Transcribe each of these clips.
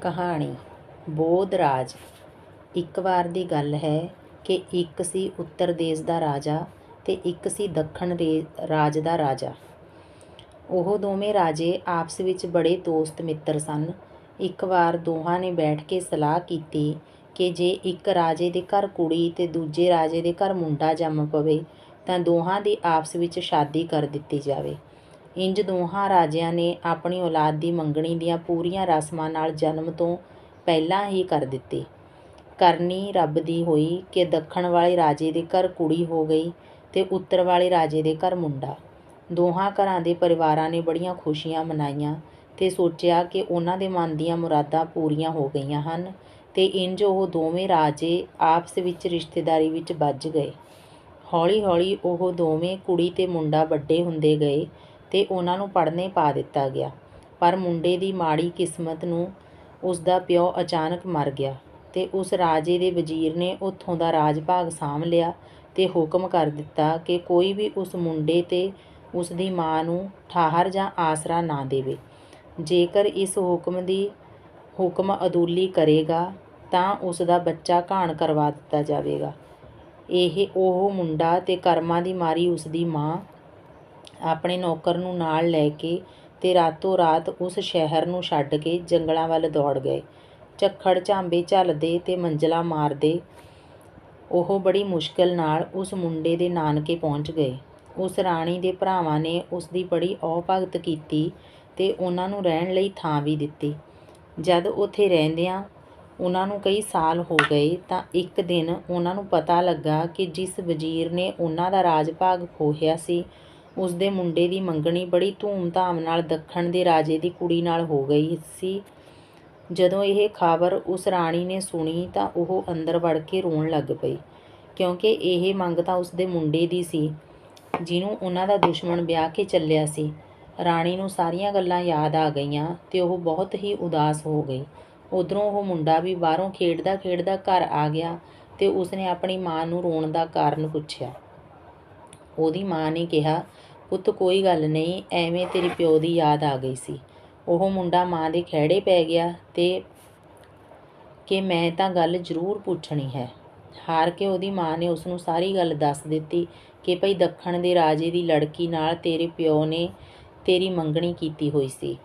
ਕਹਾਣੀ, ਬੋਧ ਰਾਜ। ਇੱਕ ਵਾਰ ਦੀ ਗੱਲ ਹੈ ਕਿ ਇੱਕ ਸੀ ਉੱਤਰ ਦੇਸ਼ ਦਾ ਰਾਜਾ ਤੇ ਇੱਕ ਸੀ ਦੱਖਣ ਰੇ- ਰਾਜ ਦਾ ਰਾਜਾ। ਉਹ ਦੋਵੇਂ ਰਾਜੇ ਆਪਸ ਵਿੱਚ ਬੜੇ ਦੋਸਤ ਮਿੱਤਰ ਸਨ। ਇੱਕ ਵਾਰ ਦੋਹਾਂ ਨੇ ਬੈਠ ਕੇ ਸਲਾਹ ਕੀਤੀ ਕਿ ਜੇ ਇੱਕ ਰਾਜੇ ਦੇ ਘਰ ਕੁੜੀ ਤੇ ਦੂਜੇ ਰਾਜੇ ਦੇ ਘਰ ਮੁੰਡਾ ਜੰਮ ਪਵੇ, ਤਾਂ ਦੋਹਾਂ ਦੀ ਆਪਸ ਵਿੱਚ ਸ਼ਾਦੀ ਕਰ ਦਿੱਤੀ ਜਾਵੇ। ਇੰਜ ਦੋਹਾਂ ਰਾਜਿਆਂ ਨੇ ਆਪਣੀ ਔਲਾਦ ਦੀ ਮੰਗਣੀ ਦੀਆਂ ਪੂਰੀਆਂ ਰਸਮਾਂ ਨਾਲ ਜਨਮ ਤੋਂ ਪਹਿਲਾਂ ਹੀ ਕਰ ਦਿੱਤੀ। ਕਰਨੀ ਰੱਬ ਦੀ ਹੋਈ ਕਿ ਦੱਖਣ ਵਾਲੇ ਰਾਜੇ ਦੇ ਘਰ ਕੁੜੀ ਹੋ ਗਈ ਤੇ ਉੱਤਰ ਵਾਲੇ ਰਾਜੇ ਦੇ ਘਰ ਮੁੰਡਾ। ਦੋਹਾਂ ਘਰਾਂ ਦੇ ਪਰਿਵਾਰਾਂ ਨੇ ਬੜੀਆਂ ਖੁਸ਼ੀਆਂ ਮਨਾਈਆਂ ਤੇ ਸੋਚਿਆ ਕਿ ਉਹਨਾਂ ਦੇ ਮਨ ਦੀਆਂ ਮੁਰਾਦਾਂ ਪੂਰੀਆਂ ਹੋ ਗਈਆਂ ਹਨ ਤੇ ਇੰਜ ਉਹ ਦੋਵੇਂ ਰਾਜੇ ਆਪਸ ਵਿੱਚ ਰਿਸ਼ਤੇਦਾਰੀ ਵਿੱਚ ਵੱਜ ਗਏ। ਹੌਲੀ-ਹੌਲੀ ਉਹ ਦੋਵੇਂ ਕੁੜੀ ਤੇ ਮੁੰਡਾ ਵੱਡੇ ਹੁੰਦੇ ਗਏ ਤੇ ਉਹਨਾਂ ਨੂੰ ਪੜ੍ਹਨੇ ਪਾ ਦਿੱਤਾ ਗਿਆ। ਪਰ ਮੁੰਡੇ ਦੀ ਮਾੜੀ ਕਿਸਮਤ ਨੂੰ ਉਸ ਦਾ ਪਿਓ ਅਚਾਨਕ ਮਰ ਗਿਆ ਤੇ ਉਸ ਰਾਜੇ ਦੇ ਵਜ਼ੀਰ ਨੇ ਉੱਥੋਂ ਦਾ ਰਾਜ ਭਾਗ ਸਾਂਭ ਲਿਆ ਤੇ ਹੁਕਮ ਕਰ ਦਿੱਤਾ ਕਿ ਕੋਈ ਵੀ ਉਸ ਮੁੰਡੇ ਤੇ ਉਸ ਦੀ ਮਾਂ ਨੂੰ ਠਾਹਰ ਜਾਂ ਆਸਰਾ ਨਾ ਦੇਵੇ। ਜੇਕਰ ਇਸ ਹੁਕਮ ਦੀ ਹੁਕਮ ਅਦੂਲੀ ਕਰੇਗਾ ਤਾਂ ਉਸ ਦਾ ਬੱਚਾ ਘਾਣ ਕਰਵਾ ਦਿੱਤਾ ਜਾਵੇਗਾ। ਇਹ ਉਹ ਮੁੰਡਾ ਤੇ ਕਰਮਾਂ ਦੀ ਮਾਰੀ ਉਸ ਦੀ ਮਾਂ ਆਪਣੇ ਨੌਕਰ ਨੂੰ ਨਾਲ ਲੈ ਕੇ ਤੇ ਰਾਤੋਂ ਰਾਤ ਉਸ ਸ਼ਹਿਰ ਨੂੰ ਛੱਡ ਕੇ ਜੰਗਲਾਂ ਵੱਲ ਦੌੜ ਗਏ। ਝੱਖੜ ਝਾਂਬੇ ਝੱਲਦੇ ਤੇ ਮੰਜ਼ਲਾਂ ਮਾਰਦੇ ਉਹ ਬੜੀ ਮੁਸ਼ਕਿਲ ਨਾਲ ਉਸ ਮੁੰਡੇ ਦੇ ਨਾਨਕੇ ਪਹੁੰਚ ਗਏ। ਉਸ ਰਾਣੀ ਦੇ ਭਰਾਵਾਂ ਨੇ ਉਸਦੀ ਬੜੀ ਔ ਭਗਤ ਕੀਤੀ ਤੇ ਉਹਨਾਂ ਨੂੰ ਰਹਿਣ ਲਈ ਥਾਂ ਵੀ ਦਿੱਤੀ। ਜਦ ਉੱਥੇ ਰਹਿੰਦਿਆਂ ਉਹਨਾਂ ਨੂੰ ਕਈ ਸਾਲ ਹੋ ਗਏ ਤਾਂ ਇੱਕ ਦਿਨ ਉਹਨਾਂ ਨੂੰ ਪਤਾ ਲੱਗਾ ਕਿ ਜਿਸ ਵਜ਼ੀਰ ਨੇ ਉਹਨਾਂ ਦਾ ਰਾਜ ਭਾਗ ਖੋਹਿਆ ਸੀ ਉਸ ਦੇ ਮੁੰਡੇ ਦੀ ਮੰਗਣੀ ਬੜੀ ਧੂਮ-ਧਾਮ ਨਾਲ ਦੱਖਣ ਦੇ ਰਾਜੇ ਦੀ ਕੁੜੀ ਨਾਲ ਹੋ ਗਈ ਸੀ। ਜਦੋਂ ਇਹ ਖਬਰ ਉਸ ਰਾਣੀ ਨੇ ਸੁਣੀ ਤਾਂ ਉਹ ਅੰਦਰ ਵੜ ਕੇ ਰੋਣ ਲੱਗ ਪਈ, ਕਿਉਂਕਿ ਇਹ ਮੰਗ ਤਾਂ ਉਸ ਦੇ ਮੁੰਡੇ ਦੀ ਸੀ, ਜਿਹਨੂੰ ਉਹਨਾਂ ਦਾ ਦੁਸ਼ਮਣ ਵਿਆਹ ਕੇ ਚੱਲਿਆ ਸੀ। ਰਾਣੀ ਨੂੰ ਸਾਰੀਆਂ ਗੱਲਾਂ ਯਾਦ ਆ ਗਈਆਂ ਤੇ ਉਹ ਬਹੁਤ ਹੀ ਉਦਾਸ ਹੋ ਗਈ। ਉਧਰੋਂ ਉਹ ਮੁੰਡਾ ਵੀ ਬਾਹਰੋਂ ਖੇਡਦਾ ਖੇਡਦਾ ਘਰ ਆ ਗਿਆ ਤੇ ਉਸਨੇ ਆਪਣੀ ਮਾਂ ਨੂੰ ਰੋਣ ਦਾ ਕਾਰਨ ਪੁੱਛਿਆ। ਉਹਦੀ ਮਾਂ ਨੇ ਕਿਹਾ ਪੁੱਤ ਕੋਈ ਗੱਲ ਨਹੀਂ, ਐਵੇਂ ਤੇਰੇ ਪਿਓ ਦੀ ਯਾਦ ਆ ਗਈ ਸੀ। ਉਹ ਮੁੰਡਾ ਮਾਂ ਦੇ ਖਹਿੜੇ ਪੈ ਗਿਆ ਤੇ ਕਿ ਮੈਂ ਤਾਂ ਗੱਲ ਜ਼ਰੂਰ ਪੁੱਛਣੀ ਹੈ। ਹਾਰ ਕੇ ਉਹਦੀ ਮਾਂ ਨੇ ਉਸ ਨੂੰ ਸਾਰੀ ਗੱਲ ਦੱਸ ਦਿੱਤੀ ਕਿ ਭਈ ਦੱਖਣ ਦੇ ਰਾਜੇ ਦੀ ਲੜਕੀ ਨਾਲ ਤੇਰੇ ਪਿਓ ਨੇ ਤੇਰੀ ਮੰਗਣੀ ਕੀਤੀ ਹੋਈ ਸੀ।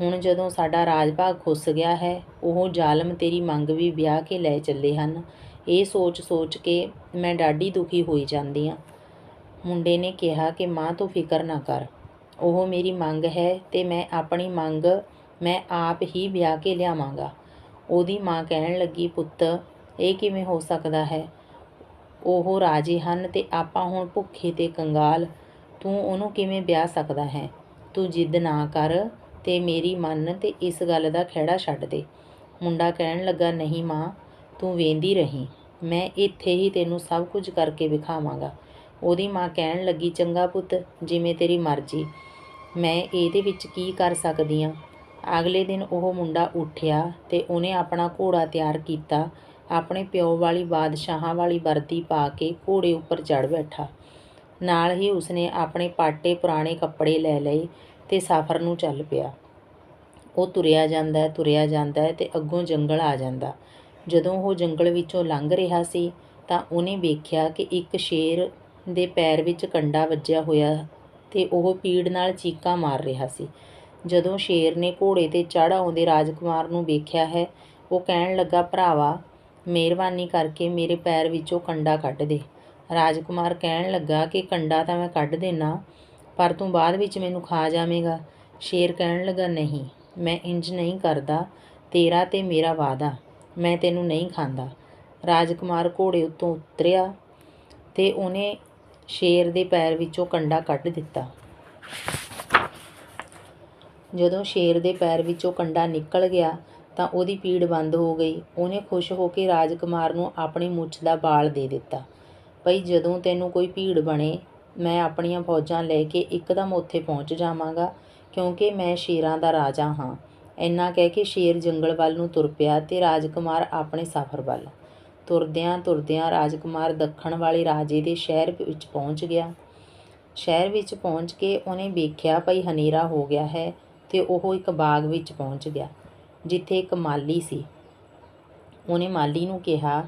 ਹੁਣ ਜਦੋਂ ਸਾਡਾ ਰਾਜ ਭਾਗ ਖੁੱਸ ਗਿਆ ਹੈ, ਉਹ ਜ਼ਾਲਮ ਤੇਰੀ ਮੰਗ ਵੀ ਵਿਆਹ ਕੇ ਲੈ ਚੱਲੇ ਹਨ। ਇਹ ਸੋਚ-ਸੋਚ ਕੇ ਮੈਂ ਡਾਢੀ ਦੁਖੀ ਹੋਈ ਜਾਂਦੀ ਹਾਂ। ਮੁੰਡੇ ਨੇ ਕਿਹਾ ਕਿ ਮਾਂ ਤੂੰ ਫਿਕਰ ਨਾ ਕਰ। ਉਹ ਮੇਰੀ ਮੰਗ ਹੈ ਤੇ ਮੈਂ ਆਪਣੀ ਮੰਗ ਮੈਂ ਆਪ ਹੀ ਵਿਆਹ ਕੇ ਲਿਆਵਾਂਗਾ। ਉਹਦੀ ਮਾਂ ਕਹਿਣ ਲੱਗੀ, ਪੁੱਤ, ਇਹ ਕਿਵੇਂ ਹੋ ਸਕਦਾ ਹੈ? ਉਹ ਰਾਜੇ ਹਨ ਤੇ ਆਪਾਂ ਹੁਣ ਭੁੱਖੇ ਤੇ ਕੰਗਾਲ। ਤੂੰ ਉਹਨੂੰ ਕਿਵੇਂ ਵਿਆਹ ਸਕਦਾ ਹੈ? ਤੂੰ ਜਿੱਦ ਨਾ ਕਰ ਤੇ ਮੇਰੀ ਮੰਨ ਤੇ ਇਸ ਗੱਲ ਦਾ ਖਹਿੜਾ ਛੱਡ ਦੇ। ਮੁੰਡਾ ਕਹਿਣ ਲੱਗਾ, ਨਹੀਂ ਮਾਂ, ਤੂੰ ਵੇਂਦੀ ਰਹੀਂ। ਮੈਂ ਇੱਥੇ ਹੀ ਤੈਨੂੰ ਸਭ ਕੁਝ ਕਰਕੇ ਵਿਖਾਵਾਂਗਾ। ਉਹਦੀ ਮਾਂ ਕਹਿਣ ਲੱਗੀ, ਚੰਗਾ ਪੁੱਤ, ਜਿਵੇਂ ਤੇਰੀ ਮਰਜ਼ੀ। ਮੈਂ ਇਹਦੇ ਵਿੱਚ ਕੀ ਕਰ ਸਕਦੀ ਹਾਂ ਅਗਲੇ ਦਿਨ ਉਹ ਮੁੰਡਾ ਉੱਠਿਆ ਤੇ ਉਹਨੇ ਆਪਣਾ ਘੋੜਾ ਤਿਆਰ ਕੀਤਾ। ਆਪਣੇ ਪਿਓ ਵਾਲੀ ਬਾਦਸ਼ਾਹਾਂ ਵਾਲੀ ਵਰਦੀ ਪਾ ਕੇ ਘੋੜੇ ਉੱਪਰ ਚੜ੍ਹ ਬੈਠਾ। ਨਾਲ ਹੀ ਉਸਨੇ ਆਪਣੇ ਪਾਟੇ ਪੁਰਾਣੇ ਕੱਪੜੇ ਲੈ ਲਏ ਤੇ ਸਫ਼ਰ ਨੂੰ ਚੱਲ ਪਿਆ। ਉਹ ਤੁਰਿਆ ਜਾਂਦਾ ਤੁਰਿਆ ਜਾਂਦਾ ਹੈ ਤੇ ਅੱਗੋਂ ਜੰਗਲ ਆ ਜਾਂਦਾ। ਜਦੋਂ ਉਹ ਜੰਗਲ ਵਿੱਚੋਂ ਲੰਘ ਰਿਹਾ ਸੀ ਤਾਂ ਉਹਨੇ ਵੇਖਿਆ ਕਿ ਇੱਕ ਸ਼ੇਰ ਦੇ ਪੈਰ ਵਿੱਚ ਕੰਡਾ ਵੱਜਿਆ ਹੋਇਆ ਤੇ ਉਹ ਪੀੜ ਨਾਲ ਚੀਕਾਂ ਮਾਰ ਰਿਹਾ ਸੀ। ਜਦੋਂ ਸ਼ੇਰ ਨੇ ਘੋੜੇ ਤੇ ਚੜ੍ਹ ਆਉਂਦੇ ਰਾਜਕੁਮਾਰ ਨੂੰ ਵੇਖਿਆ ਹੈ, ਉਹ ਕਹਿਣ ਲੱਗਾ, ਭਰਾਵਾ, ਮਿਹਰਬਾਨੀ ਕਰਕੇ ਮੇਰੇ ਪੈਰ ਵਿੱਚੋਂ ਕੰਡਾ ਕੱਢ ਦੇ। ਰਾਜਕੁਮਾਰ ਕਹਿਣ ਲੱਗਾ ਕਿ, ਕੰਡਾ ਤਾਂ ਮੈਂ ਕੱਢ ਦੇਣਾ, ਪਰ ਤੂੰ ਬਾਅਦ ਵਿੱਚ ਮੈਨੂੰ ਖਾ ਜਾਵੇਂਗਾ। ਸ਼ੇਰ ਕਹਿਣ ਲੱਗਾ, ਨਹੀਂ, ਮੈਂ ਇੰਜ ਨਹੀਂ ਕਰਦਾ, ਤੇਰਾ ਤੇ ਮੇਰਾ ਵਾਅਦਾ, ਮੈਂ ਤੈਨੂੰ ਨਹੀਂ ਖਾਂਦਾ। ਰਾਜਕੁਮਾਰ ਘੋੜੇ ਉੱਤੋਂ ਉਤਰਿਆ ਤੇ ਉਹਨੇ ਸ਼ੇਰ ਦੇ ਪੈਰ ਵਿੱਚੋਂ ਕੰਡਾ ਕੱਢ ਦਿੱਤਾ। ਜਦੋਂ ਸ਼ੇਰ ਦੇ ਪੈਰ ਵਿੱਚੋਂ ਕੰਡਾ ਨਿਕਲ ਗਿਆ, ਤਾਂ ਉਹਦੀ ਪੀੜ ਬੰਦ ਹੋ ਗਈ। ਉਹਨੇ ਖੁਸ਼ ਹੋ ਕੇ ਰਾਜਕੁਮਾਰ ਨੂੰ ਆਪਣੀ ਮੁੱਛ ਦਾ ਬਾਲ ਦੇ ਦਿੱਤਾ। ਭਈ, ਜਦੋਂ ਤੈਨੂੰ ਕੋਈ ਭੀੜ ਬਣੇ, ਮੈਂ ਆਪਣੀਆਂ ਫੌਜਾਂ ਲੈ ਕੇ ਇੱਕਦਮ ਉੱਥੇ ਪਹੁੰਚ ਜਾਵਾਂਗਾ, ਕਿਉਂਕਿ ਮੈਂ ਸ਼ੇਰਾਂ ਦਾ ਰਾਜਾ ਹਾਂ। ਇੰਨਾ ਕਹਿ ਕੇ ਸ਼ੇਰ ਜੰਗਲ ਵੱਲ ਨੂੰ ਤੁਰ ਪਿਆ ਤੇ ਰਾਜਕੁਮਾਰ ਆਪਣੇ ਸਫ਼ਰ ਵੱਲ ਤੁਰਦਿਆਂ ਤੁਰਦਿਆਂ ਰਾਜਕੁਮਾਰ ਦੱਖਣ ਵਾਲੇ ਰਾਜੇ ਦੇ ਸ਼ਹਿਰ ਵਿੱਚ ਪਹੁੰਚ ਗਿਆ। ਸ਼ਹਿਰ ਵਿੱਚ ਪਹੁੰਚ ਕੇ ਉਹਨੇ ਵੇਖਿਆ ਭਈ ਹਨੇਰਾ ਹੋ ਗਿਆ ਹੈ ਤੇ ਉਹ ਇੱਕ ਬਾਗ ਵਿੱਚ ਪਹੁੰਚ ਗਿਆ, ਜਿੱਥੇ ਇੱਕ ਮਾਲੀ ਸੀ। ਉਹਨੇ ਮਾਲੀ ਨੂੰ ਕਿਹਾ,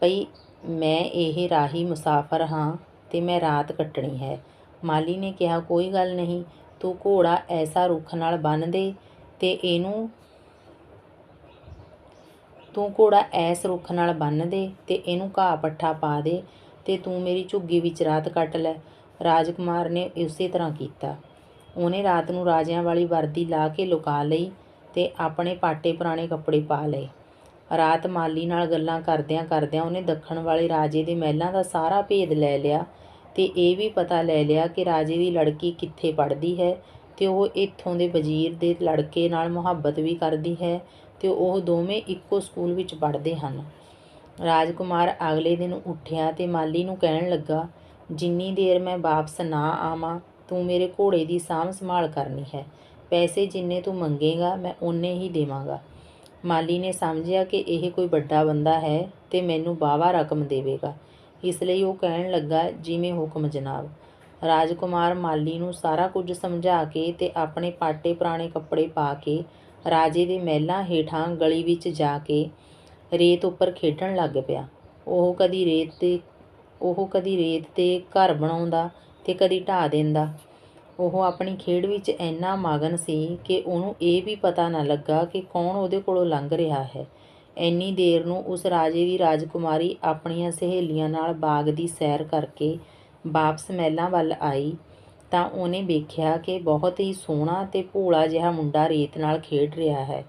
ਭਈ ਮੈਂ ਇਹ ਰਾਹੀ ਮੁਸਾਫਰ ਹਾਂ ਤੇ ਮੈਂ ਰਾਤ ਕੱਟਣੀ ਹੈ। ਮਾਲੀ ਨੇ ਕਿਹਾ, ਕੋਈ ਗੱਲ ਨਹੀਂ, ਤੂੰ ਘੋੜਾ ਐਸਾ ਰੁੱਖ ਨਾਲ ਬੰਨ੍ਹ ਦੇ ਤੇ ਇਹਨੂੰ ਤੂੰ ਘੋੜਾ ਐਸ ਰੁੱਖ ਨਾਲ ਬੰਨ੍ਹ ਦੇ ਤੇ ਇਹਨੂੰ ਘਾਹ ਪੱਠਾ ਪਾ ਦੇ ਤੇ ਤੂੰ ਮੇਰੀ ਝੁੱਗੀ ਵਿੱਚ ਰਾਤ ਕੱਟ ਲੈ। ਰਾਜਕੁਮਾਰ ਨੇ ਉਸੇ ਤਰ੍ਹਾਂ ਕੀਤਾ। ਉਹਨੇ ਰਾਤ ਨੂੰ ਰਾਜਿਆਂ ਵਾਲੀ ਵਰਦੀ ਲਾ ਕੇ ਲੁਕਾ ਲਈ ਤੇ ਆਪਣੇ ਪਾਟੇ ਪੁਰਾਣੇ ਕੱਪੜੇ ਪਾ ਲਏ। ਰਾਤ ਮਾਲੀ ਨਾਲ ਗੱਲਾਂ ਕਰਦਿਆਂ ਕਰਦਿਆਂ ਉਹਨੇ ਦੱਖਣ ਵਾਲੇ ਰਾਜੇ ਦੇ ਮਹਿਲਾਂ ਦਾ ਸਾਰਾ ਭੇਦ ਲੈ ਲਿਆ ਤੇ ਇਹ ਵੀ ਪਤਾ ਲੈ ਲਿਆ ਕਿ ਰਾਜੇ ਦੀ ਲੜਕੀ ਕਿੱਥੇ ਪੜ੍ਹਦੀ ਹੈ ਤੇ ਉਹ ਇੱਥੋਂ ਦੇ ਵਜ਼ੀਰ ਦੇ ਲੜਕੇ ਨਾਲ ਮੁਹੱਬਤ ਵੀ ਕਰਦੀ ਹੈ ਤੇ ਉਹ ਦੋਵੇਂ ਇੱਕੋ ਸਕੂਲ ਵਿੱਚ ਪੜ੍ਹਦੇ ਹਨ। ਰਾਜਕੁਮਾਰ ਅਗਲੇ ਦਿਨ ਉੱਠਿਆ ਤੇ ਮਾਲੀ ਨੂੰ ਕਹਿਣ ਲੱਗਾ, ਜਿੰਨੀ ਦੇਰ ਮੈਂ ਵਾਪਸ ਨਾ ਆਵਾਂ, ਤੂੰ ਮੇਰੇ ਘੋੜੇ ਦੀ ਸਾਂਭ ਸੰਭਾਲ ਕਰਨੀ ਹੈ। ਪੈਸੇ ਜਿੰਨੇ ਤੂੰ ਮੰਗੇਗਾ, ਮੈਂ ਓਨੇ ਹੀ ਦੇਵਾਂਗਾ ਮਾਲੀ ਨੇ ਸਮਝਿਆ ਕਿ ਇਹ ਕੋਈ ਵੱਡਾ ਬੰਦਾ ਹੈ ਤੇ ਮੈਨੂੰ ਬਾਵਾ ਰਕਮ ਦੇਵੇਗਾ। ਇਸ ਲਈ ਉਹ ਕਹਿਣ ਲੱਗਾ, ਜਿਵੇਂ ਹੁਕਮ ਜਨਾਬ ਰਾਜਕੁਮਾਰ ਮਾਲੀ ਨੂੰ ਸਾਰਾ ਕੁਝ ਸਮਝਾ ਕੇ ਤੇ ਆਪਣੇ ਪਾਟੇ ਪੁਰਾਣੇ ਕੱਪੜੇ ਪਾ ਕੇ ਰਾਜੇ ਦੇ ਮਹਿਲਾਂ ਹੇਠਾਂ ਗਲੀ ਵਿੱਚ ਜਾ ਕੇ ਰੇਤ ਉੱਪਰ ਖੇਡਣ ਲੱਗ ਪਿਆ। ਉਹ ਕਦੀ ਰੇਤ ਤੇ, ਉਹ ਕਦੀ ਰੇਤ ਤੇ ਘਰ ਬਣਾਉਂਦਾ ਅਤੇ ਕਦੀ ਢਾਹ ਦਿੰਦਾ। ਉਹ ਆਪਣੀ ਖੇਡ ਵਿੱਚ ਇੰਨਾ ਮਗਨ ਸੀ ਕਿ ਉਹਨੂੰ ਇਹ ਵੀ ਪਤਾ ਨਾ ਲੱਗਾ ਕਿ ਕੌਣ ਉਹਦੇ ਕੋਲੋਂ ਲੰਘ ਰਿਹਾ ਹੈ। ਇੰਨੀ ਦੇਰ ਨੂੰ ਉਸ ਰਾਜੇ ਦੀ ਰਾਜਕੁਮਾਰੀ ਆਪਣੀਆਂ ਸਹੇਲੀਆਂ ਨਾਲ ਬਾਗ ਦੀ ਸੈਰ ਕਰਕੇ ਵਾਪਸ ਮਹਿਲਾਂ ਵੱਲ ਆਈ। ਤਾਂ ਉਹਨੇ ਵੇਖਿਆ ਕਿ ਬਹੁਤ ਹੀ ਸੋਹਣਾ ਤੇ ਭੋਲਾ ਜਿਹਾ ਮੁੰਡਾ ਰੇਤ ਨਾਲ ਖੇਡ ਰਿਹਾ ਹੈ।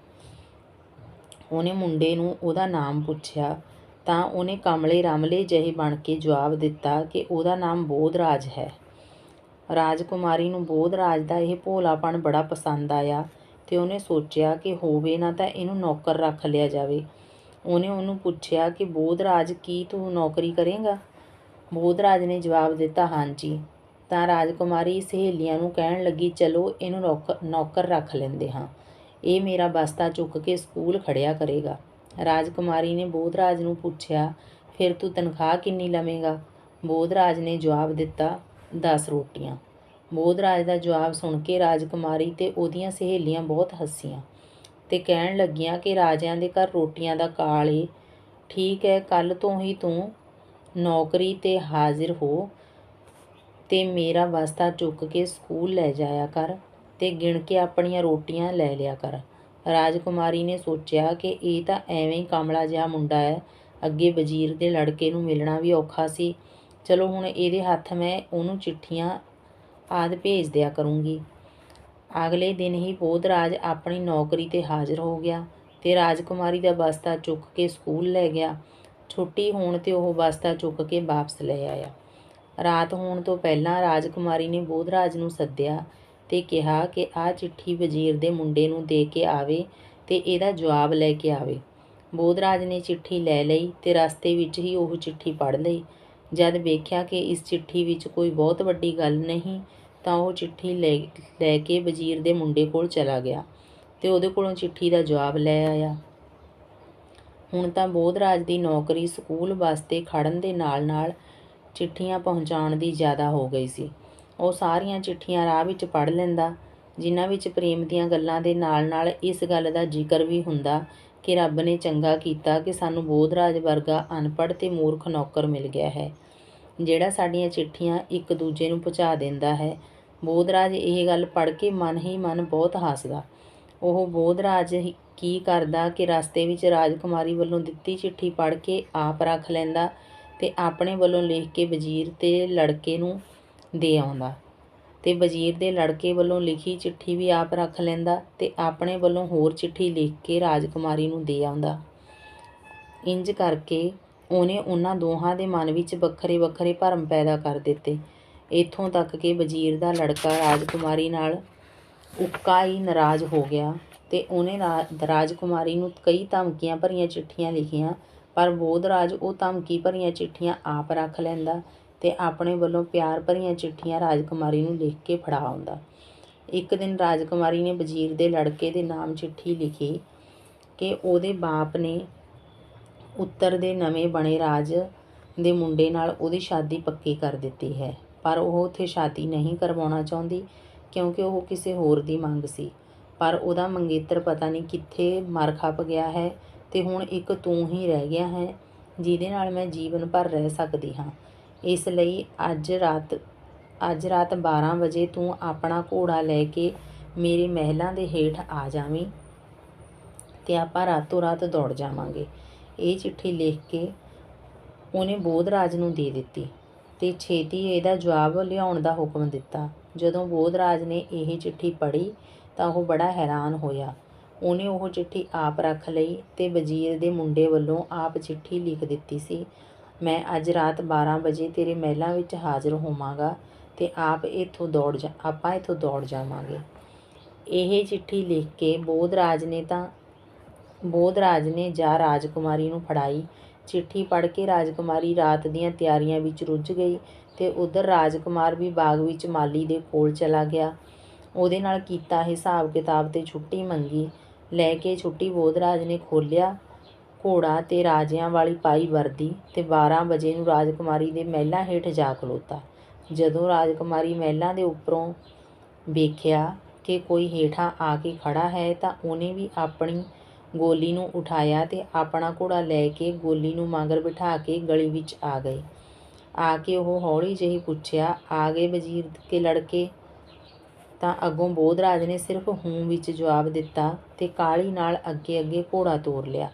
ਉਹਨੇ ਮੁੰਡੇ ਨੂੰ ਉਹਦਾ ਨਾਮ ਪੁੱਛਿਆ। ਤਾਂ ਉਹਨੇ ਕਮਲੇ ਰਮਲੇ ਜਿਹੇ ਬਣ ਕੇ ਜਵਾਬ ਦਿੱਤਾ ਕਿ ਉਹਦਾ ਨਾਮ ਬੋਧਰਾਜ ਹੈ। ਰਾਜਕੁਮਾਰੀ ਨੂੰ ਬੋਧਰਾਜ ਦਾ ਇਹ ਭੋਲਾਪਣ ਬੜਾ ਪਸੰਦ ਆਇਆ ਤੇ ਉਹਨੇ ਸੋਚਿਆ ਕਿ ਹੋਵੇ ਨਾ ਤਾਂ ਇਹਨੂੰ ਨੌਕਰ ਰੱਖ ਲਿਆ ਜਾਵੇ। ਉਹਨੇ ਉਹਨੂੰ ਪੁੱਛਿਆ ਕਿ ਬੋਧਰਾਜ ਕੀ ਤੂੰ ਨੌਕਰੀ ਕਰੇਂਗਾ? ਬੋਧਰਾਜ ਨੇ ਜਵਾਬ ਦਿੱਤਾ, ਹਾਂਜੀ। ਤਾਂ ਰਾਜਕੁਮਾਰੀ ਸਹੇਲੀਆਂ ਨੂੰ ਕਹਿਣ ਲੱਗੀ, ਚਲੋ, ਇਹਨੂੰ ਨੌਕਰ ਨੌਕਰ ਰੱਖ ਲੈਂਦੇ ਹਾਂ। ਇਹ ਮੇਰਾ ਬਸਤਾ ਚੁੱਕ ਕੇ ਸਕੂਲ ਖੜਿਆ ਕਰੇਗਾ। ਰਾਜਕੁਮਾਰੀ ਨੇ ਬੋਧਰਾਜ ਨੂੰ ਪੁੱਛਿਆ, ਫਿਰ ਤੂੰ ਤਨਖਾਹ ਕਿੰਨੀ ਲਵੇਂਗਾ? ਬੋਧਰਾਜ ਨੇ ਜਵਾਬ ਦਿੱਤਾ 10 ਰੋਟੀਆਂ। ਬੋਧਰਾਜ ਦਾ ਜਵਾਬ ਸੁਣ ਕੇ ਰਾਜਕੁਮਾਰੀ ਤੇ ਉਹਦੀਆਂ ਸਹੇਲੀਆਂ ਬਹੁਤ ਹੱਸੀਆਂ ਤੇ ਕਹਿਣ ਲੱਗੀਆਂ ਕਿ ਰਾਜਿਆਂ ਦੇ ਘਰ ਰੋਟੀਆਂ ਦਾ ਕਾਲ ਏ। ਠੀਕ ਹੈ ਕੱਲ ਤੋਂ ਹੀ ਤੂੰ ਨੌਕਰੀ ਤੇ ਹਾਜ਼ਰ ਹੋ। ਤੇ ਮੇਰਾ ਬਸਤਾ ਚੁੱਕ ਕੇ ਸਕੂਲ ਲੈ ਜਾਇਆ ਕਰ ਤੇ ਗਿਣ ਕੇ ਆਪਣੀਆਂ ਰੋਟੀਆਂ ਲੈ ਲਿਆ ਕਰ। ਰਾਜਕੁਮਾਰੀ ਨੇ ਸੋਚਿਆ ਕਿ ਇਹ ਤਾਂ ਐਵੇਂ ਹੀ ਕਮਲਾ ਜਿਹਾ ਮੁੰਡਾ ਹੈ। ਅੱਗੇ ਵਜ਼ੀਰ ਦੇ ਲੜਕੇ ਨੂੰ ਮਿਲਣਾ ਵੀ ਔਖਾ ਸੀ। ਚਲੋ ਹੁਣ ਇਹਦੇ ਹੱਥ ਮੈਂ ਉਹਨੂੰ ਚਿੱਠੀਆਂ ਆਦਿ ਭੇਜ ਦਿਆ ਕਰੂੰਗੀ। ਅਗਲੇ ਦਿਨ ਹੀ ਬੋਧਰਾਜ ਆਪਣੀ ਨੌਕਰੀ ਤੇ ਹਾਜ਼ਰ ਹੋ ਗਿਆ ਤੇ ਰਾਜਕੁਮਾਰੀ ਦਾ ਬਸਤਾ ਚੁੱਕ ਕੇ ਸਕੂਲ ਲੈ ਗਿਆ। ਛੁੱਟੀ ਹੋਣ ਤੇ ਉਹ ਬਸਤਾ ਚੁੱਕ ਕੇ ਵਾਪਸ ਲੈ ਆਇਆ। ਰਾਤ ਹੋਣ ਤੋਂ ਪਹਿਲਾਂ ਰਾਜਕੁਮਾਰੀ ਨੇ ਬੋਧਰਾਜ ਨੂੰ ਸੱਦਿਆ ਤੇ ਕਿਹਾ ਕਿ ਆਹ ਚਿੱਠੀ ਵਜ਼ੀਰ ਦੇ ਮੁੰਡੇ ਨੂੰ ਦੇ ਕੇ ਆਵੇ ਤੇ ਇਹਦਾ ਜਵਾਬ ਲੈ ਕੇ ਆਵੇ। ਬੋਧਰਾਜ ਨੇ ਚਿੱਠੀ ਲੈ ਲਈ ਤੇ ਰਸਤੇ ਵਿੱਚ ਹੀ ਉਹ ਚਿੱਠੀ ਪੜ੍ਹ ਲਈ। ਜਦ ਵੇਖਿਆ ਕਿ ਇਸ ਚਿੱਠੀ ਵਿੱਚ ਕੋਈ ਬਹੁਤ ਵੱਡੀ ਗੱਲ ਨਹੀਂ, ਤਾਂ ਉਹ ਚਿੱਠੀ ਲੈ ਲੈ ਕੇ ਵਜ਼ੀਰ ਦੇ ਮੁੰਡੇ ਕੋਲ ਚਲਾ ਗਿਆ ਤੇ ਉਹਦੇ ਕੋਲੋਂ ਚਿੱਠੀ ਦਾ ਜਵਾਬ ਲੈ ਆਇਆ। ਹੁਣ ਤਾਂ ਬੋਧਰਾਜ ਦੀ ਨੌਕਰੀ ਸਕੂਲ ਵਾਸਤੇ ਖੜਨ ਦੇ ਨਾਲ-ਨਾਲ ਚਿੱਠੀਆਂ ਪਹੁੰਚਾਉਣ ਦੀ ਜ਼ਿਆਦਾ ਹੋ ਗਈ ਸੀ। ਉਹ ਸਾਰੀਆਂ ਚਿੱਠੀਆਂ ਰਾਹ ਵਿੱਚ ਪੜ੍ਹ ਲੈਂਦਾ, ਜਿਨ੍ਹਾਂ ਵਿੱਚ ਪ੍ਰੇਮ ਦੀਆਂ ਗੱਲਾਂ ਦੇ ਨਾਲ-ਨਾਲ ਇਸ ਗੱਲ ਦਾ ਜ਼ਿਕਰ ਵੀ ਹੁੰਦਾ ਕਿ ਰੱਬ ਨੇ ਚੰਗਾ ਕੀਤਾ ਕਿ ਸਾਨੂੰ ਬੋਧਰਾਜ ਵਰਗਾ ਅਨਪੜ੍ਹ ਤੇ ਮੂਰਖ ਨੌਕਰ ਮਿਲ ਗਿਆ ਹੈ। ਜਿਹੜਾ ਸਾਡੀਆਂ ਚਿੱਠੀਆਂ ਇੱਕ ਦੂਜੇ ਨੂੰ ਪਹੁੰਚਾ ਦਿੰਦਾ ਹੈ, ਬੋਧਰਾਜ ਇਹ ਗੱਲ ਪੜ੍ਹ ਕੇ ਮਨ ਹੀ ਮਨ ਬਹੁਤ ਹੱਸਦਾ। ਉਹ ਬੋਧਰਾਜ ਹੀ- ਕੀ ਕਰਦਾ ਕਿ ਰਸਤੇ ਵਿੱਚ ਰਾਜਕੁਮਾਰੀ ਵੱਲੋਂ ਦਿੱਤੀ ਚਿੱਠੀ ਪੜ੍ਹ ਕੇ ਆਪ ਰੱਖ ਲੈਂਦਾ ਤੇ ਆਪਣੇ ਵੱਲੋਂ ਲਿਖ ਕੇ ਵਜ਼ੀਰ ਤੇ ਲੜਕੇ ਨੂੰ ਦੇ ਆਉਂਦਾ। ਅਤੇ ਵਜ਼ੀਰ ਦੇ ਲੜਕੇ ਵੱਲੋਂ ਲਿਖੀ ਚਿੱਠੀ ਵੀ ਆਪ ਰੱਖ ਲੈਂਦਾ ਅਤੇ ਆਪਣੇ ਵੱਲੋਂ ਹੋਰ ਚਿੱਠੀ ਲਿਖ ਕੇ ਰਾਜਕੁਮਾਰੀ ਨੂੰ ਦੇ ਆਉਂਦਾ। ਇੰਜ ਕਰਕੇ ਉਹਨੇ ਉਹਨਾਂ ਦੋਹਾਂ ਦੇ ਮਨ ਵਿੱਚ ਵੱਖਰੇ ਵੱਖਰੇ ਭਰਮ ਪੈਦਾ ਕਰ ਦਿੱਤੇ। ਇੱਥੋਂ ਤੱਕ ਕਿ ਵਜ਼ੀਰ ਦਾ ਲੜਕਾ ਰਾਜਕੁਮਾਰੀ ਨਾਲ ਉੱਕਾ ਹੀ ਨਾਰਾਜ਼ ਹੋ ਗਿਆ ਅਤੇ ਉਹਨੇ ਰਾਜਕੁਮਾਰੀ ਨੂੰ ਕਈ ਧਮਕੀਆਂ ਭਰੀਆਂ ਚਿੱਠੀਆਂ ਲਿਖੀਆਂ ਪਰ ਬੋਧਰਾਜ ਉਹ ਧਮਕੀ ਭਰੀਆਂ ਚਿੱਠੀਆਂ ਆਪ ਰੱਖ ਲੈਂਦਾ ਤੇ ਆਪਣੇ ਵੱਲੋਂ ਪਿਆਰ ਭਰੀਆਂ ਚਿੱਠੀਆਂ ਰਾਜਕੁਮਾਰੀ ਨੂੰ ਲਿਖ ਕੇ ਫੜਾ ਆਉਂਦਾ। ਇੱਕ ਦਿਨ ਰਾਜਕੁਮਾਰੀ ਨੇ ਵਜ਼ੀਰ ਦੇ ਲੜਕੇ ਦੇ ਨਾਮ ਚਿੱਠੀ ਲਿਖੀ ਕਿ ਉਹਦੇ ਬਾਪ ਨੇ ਉੱਤਰ ਦੇ ਨਵੇਂ ਬਣੇ ਰਾਜ ਦੇ ਮੁੰਡੇ ਨਾਲ ਉਹਦੀ ਸ਼ਾਦੀ ਪੱਕੀ ਕਰ ਦਿੱਤੀ ਹੈ। ਪਰ ਉਹ ਉੱਥੇ ਸ਼ਾਦੀ ਨਹੀਂ ਕਰਵਾਉਣਾ ਚਾਹੁੰਦੀ ਕਿਉਂਕਿ ਉਹ ਕਿਸੇ ਹੋਰ ਦੀ ਮੰਗ ਸੀ। ਪਰ ਉਹਦਾ ਮੰਗੇਤਰ ਪਤਾ ਨਹੀਂ ਕਿੱਥੇ ਮਰ ਖੱਪ ਗਿਆ ਹੈ ਤੇ ਹੁਣ ਇੱਕ ਤੂੰ ਹੀ ਰਹਿ ਗਿਆ ਹੈ, ਜਿਹਦੇ ਨਾਲ ਮੈਂ ਜੀਵਨ ਭਰ ਰਹਿ ਸਕਦੀ ਹਾਂ। ਇਸ ਲਈ ਅੱਜ ਰਾਤ ਅੱਜ ਰਾਤ 12 ਵਜੇ ਤੂੰ ਆਪਣਾ ਘੋੜਾ ਲੈ ਕੇ ਮੇਰੇ ਮਹਿਲਾਂ ਦੇ ਹੇਠ ਆ ਜਾਵੀਂ ਤੇ ਆਪਾਂ ਰਾਤੋਂ ਰਾਤ ਦੌੜ ਜਾਵਾਂਗੇ। ਇਹ ਚਿੱਠੀ ਲਿਖ ਕੇ ਉਹਨੇ ਬੋਧਰਾਜ ਨੂੰ ਦੇ ਦਿੱਤੀ ਤੇ ਛੇਤੀ ਇਹਦਾ ਜਵਾਬ ਲਿਆਉਣ ਦਾ ਹੁਕਮ ਦਿੱਤਾ। ਜਦੋਂ ਬੋਧਰਾਜ ਨੇ ਇਹ ਚਿੱਠੀ ਪੜ੍ਹੀ ਤਾਂ ਉਹ ਬੜਾ ਹੈਰਾਨ ਹੋਇਆ। ਉਹਨੇ ਉਹ ਚਿੱਠੀ ਆਪ ਰੱਖ ਲਈ ਤੇ ਵਜ਼ੀਰ ਦੇ ਮੁੰਡੇ ਵੱਲੋਂ ਆਪ ਚਿੱਠੀ ਲਿਖ ਦਿੱਤੀ ਸੀ। ਮੈਂ ਅੱਜ ਰਾਤ 12 ਵਜੇ ਤੇਰੇ ਮਹਿਲਾਂ ਵਿੱਚ ਹਾਜ਼ਰ ਹੋਵਾਂਗਾ ਤੇ ਆਪ ਇੱਥੋਂ ਦੌੜ ਜਾ, ਆਪਾਂ ਇੱਥੋਂ ਦੌੜ ਜਾਵਾਂਗੇ। ਇਹ ਚਿੱਠੀ ਲਿਖ ਕੇ ਬੋਧਰਾਜ ਨੇ ਤਾਂ ਬੋਧਰਾਜ ਨੇ ਜਾ ਰਾਜਕੁਮਾਰੀ ਨੂੰ ਫੜਾਈ। ਚਿੱਠੀ ਪੜ੍ਹ ਕੇ ਰਾਜਕੁਮਾਰੀ ਰਾਤ ਦੀਆਂ ਤਿਆਰੀਆਂ ਵਿੱਚ ਰੁੱਝ ਗਈ ਤੇ ਉਧਰ ਰਾਜਕੁਮਾਰ ਵੀ ਬਾਗ ਵਿੱਚ ਮਾਲੀ ਦੇ ਕੋਲ ਚਲਾ ਗਿਆ। ਉਹਦੇ ਨਾਲ ਕੀਤਾ ਹਿਸਾਬ ਕਿਤਾਬ ਤੇ ਛੁੱਟੀ ਮੰਗੀ। ਲੈ ਕੇ ਛੁੱਟੀ ਬੋਧਰਾਜ ਨੇ ਖੋਲ੍ਹਿਆ। ਘੋੜਾ ਤੇ ਰਾਜਿਆਂ ਵਾਲੀ ਪਾਈ ਵਰਦੀ ਤੇ 12 ਵਜੇ ਨੂੰ ਰਾਜਕੁਮਾਰੀ ਦੇ ਮਹਿਲਾਂ ਹੇਠ ਜਾ ਖਲੋਤਾ। ਜਦੋਂ ਰਾਜਕੁਮਾਰੀ ਮਹਿਲਾਂ ਦੇ ਉੱਪਰੋਂ ਵੇਖਿਆ ਕਿ ਕੋਈ ਹੇਠਾਂ ਆ ਕੇ ਖੜਾ ਹੈ ਤਾਂ ਉਹਨੇ ਵੀ ਆਪਣੀ ਗੋਲੀ ਨੂੰ ਉਠਾਇਆ ਤੇ ਆਪਣਾ ਘੋੜਾ ਲੈ ਕੇ ਗੋਲੀ ਨੂੰ ਮਗਰ ਬਿਠਾ ਕੇ ਗਲੀ ਵਿੱਚ ਆ ਗਏ। ਆ ਕੇ ਉਹ ਹੌਲੀ ਜਿਹੀ ਪੁੱਛਿਆ, ਆ ਗਏ ਵਜ਼ੀਰ ਕੇ ਲੜਕੇ? ਤਾਂ ਅੱਗੋਂ ਬੋਧਰਾਜ ਨੇ ਸਿਰਫ ਹੂੰ ਵਿੱਚ ਜਵਾਬ ਦਿੱਤਾ ਤੇ ਕਾਲੀ ਨਾਲ ਅੱਗੇ ਅੱਗੇ ਘੋੜਾ ਤੋਰ ਲਿਆ।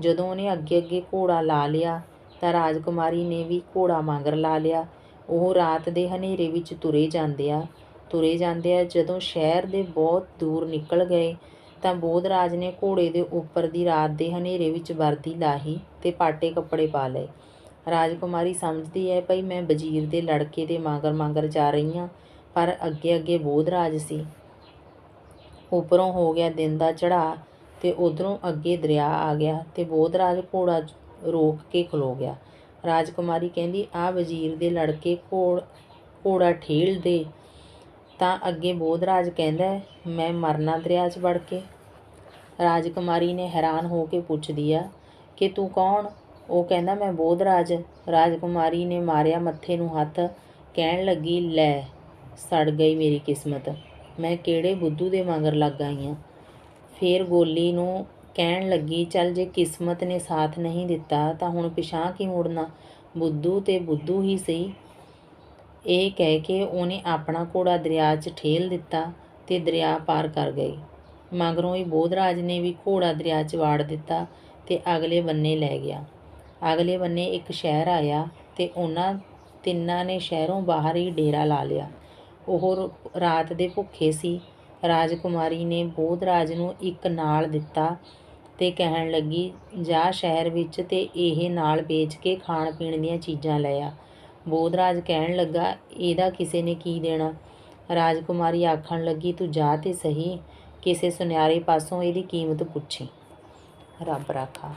ਜਦੋਂ ਉਹਨੇ ਅੱਗੇ ਅੱਗੇ ਘੋੜਾ ਲਾ ਲਿਆ ਤਾਂ ਰਾਜਕੁਮਾਰੀ ਨੇ ਵੀ ਘੋੜਾ ਮਗਰ ਲਾ ਲਿਆ। ਉਹ ਰਾਤ ਦੇ ਹਨੇਰੇ ਵਿੱਚ ਤੁਰੇ ਜਾਂਦੇ ਆ। ਤੁਰੇ ਜਾਂਦੇ ਆ, ਜਦੋਂ ਸ਼ਹਿਰ ਦੇ ਬਹੁਤ ਦੂਰ ਨਿਕਲ ਗਏ ਤਾਂ ਬੋਧਰਾਜ ਨੇ ਘੋੜੇ ਦੇ ਉੱਪਰ ਦੀ ਰਾਤ ਦੇ ਹਨੇਰੇ ਵਿੱਚ ਵਰਦੀ ਲਾਹੀ ਤੇ ਪਾਟੇ ਕੱਪੜੇ ਪਾ ਲਏ। ਰਾਜਕੁਮਾਰੀ ਸਮਝਦੀ ਹੈ, ਭਈ ਮੈਂ ਵਜ਼ੀਰ ਦੇ ਲੜਕੇ ਦੇ ਮਗਰ ਮਗਰ ਜਾ ਰਹੀ ਹਾਂ। ਪਰ ਅੱਗੇ ਅੱਗੇ ਬੋਧਰਾਜ ਸੀ। ਉੱਪਰੋਂ ਹੋ ਗਿਆ ਦਿਨ ਦਾ ਚੜਾ ਤੇ ਉਧਰੋਂ ਅੱਗੇ ਦਰਿਆ ਆ ਗਿਆ ਤੇ ਬੋਧਰਾਜ ਘੋੜਾ ਰੋਕ ਕੇ ਖਲੋ ਗਿਆ। ਰਾਜਕੁਮਾਰੀ ਕਹਿੰਦੀ ਆ ਵਜ਼ੀਰ ਦੇ ਲੜਕੇ ਘੋੜ, ਘੋੜਾ ਠੇਲ ਦੇ। ਤਾਂ ਅੱਗੇ ਬੋਧਰਾਜ ਕਹਿੰਦਾ, ਮੈਂ ਮਰਨਾ ਦਰਿਆ 'ਚ ਵੜ ਕੇ? ਰਾਜਕੁਮਾਰੀ ਨੇ ਹੈਰਾਨ ਹੋ ਕੇ ਪੁੱਛਦੀ ਆ, ਕਿ ਤੂੰ ਕੌਣ? ਉਹ ਕਹਿੰਦਾ, ਮੈਂ ਬੋਧਰਾਜ ਰਾਜਕੁਮਾਰੀ ਨੇ ਮਾਰਿਆ ਮੱਥੇ ਨੂੰ ਹੱਥ, ਕਹਿਣ ਲੱਗੀ, ਲੈ। ਸੜ ਗਈ ਮੇਰੀ ਕਿਸਮਤ। ਮੈਂ ਕਿਹੜੇ ਬੁੱਧੂ ਦੇ ਮਗਰ ਲੱਗ ਆਈ ਹਾਂ ਫੇਰ ਗੋਲੀ ਨੂੰ ਕਹਿਣ ਲੱਗੀ, ਚੱਲ ਜੇ ਕਿਸਮਤ ਨੇ ਸਾਥ ਨਹੀਂ ਦਿੱਤਾ, ਤਾਂ ਹੁਣ ਪਿਛਾਂ ਕੀ ਮੁੜਨਾ? ਬੁੱਧੂ ਤੇ ਬੁੱਧੂ ਹੀ ਸਹੀ। ਇਹ ਕਹਿ ਕੇ ਉਹਨੇ ਆਪਣਾ ਘੋੜਾ ਦਰਿਆ 'ਚ ਠੇਲ ਦਿੱਤਾ ਤੇ ਦਰਿਆ ਪਾਰ ਕਰ ਗਈ। ਮਗਰੋਂ ਹੀ ਬੋਧਰਾਜ ਨੇ ਵੀ ਘੋੜਾ ਦਰਿਆ 'ਚ ਵਾੜ ਦਿੱਤਾ ਤੇ ਅਗਲੇ ਬੰਨੇ ਲੈ ਗਿਆ। ਅਗਲੇ ਬੰਨੇ ਇੱਕ ਸ਼ਹਿਰ ਆਇਆ ਤੇ ਉਹਨਾਂ ਤਿੰਨਾਂ ਨੇ ਸ਼ਹਿਰੋਂ ਬਾਹਰ ਹੀ ਡੇਰਾ ਲਾ ਲਿਆ। ਉਹ ਰਾਤ ਦੇ ਭੁੱਖੇ ਸੀ। ਰਾਜਕੁਮਾਰੀ ਨੇ ਬੋਧਰਾਜ ਨੂੰ ਇੱਕ ਨਾਲ ਦਿੱਤਾ ਤੇ ਕਹਿਣ ਲੱਗੀ, ਜਾ ਸ਼ਹਿਰ ਵਿੱਚ ਤੇ ਇਹ ਨਾਲ ਵੇਚ ਕੇ ਖਾਣ ਪੀਣ ਦੀਆਂ ਚੀਜ਼ਾਂ ਲੈ ਆ। ਬੋਧਰਾਜ ਕਹਿਣ ਲੱਗਾ, ਇਹਦਾ ਕਿਸੇ ਨੇ ਕੀ ਦੇਣਾ? ਰਾਜਕੁਮਾਰੀ ਆਖਣ ਲੱਗੀ, ਤੂੰ ਜਾ ਤੇ ਸਹੀ, ਕਿਸੇ ਸੁਨਿਆਰੇ ਪਾਸੋਂ ਇਹਦੀ ਕੀਮਤ ਪੁੱਛੀ। ਰੱਬ ਰਾਖਾ।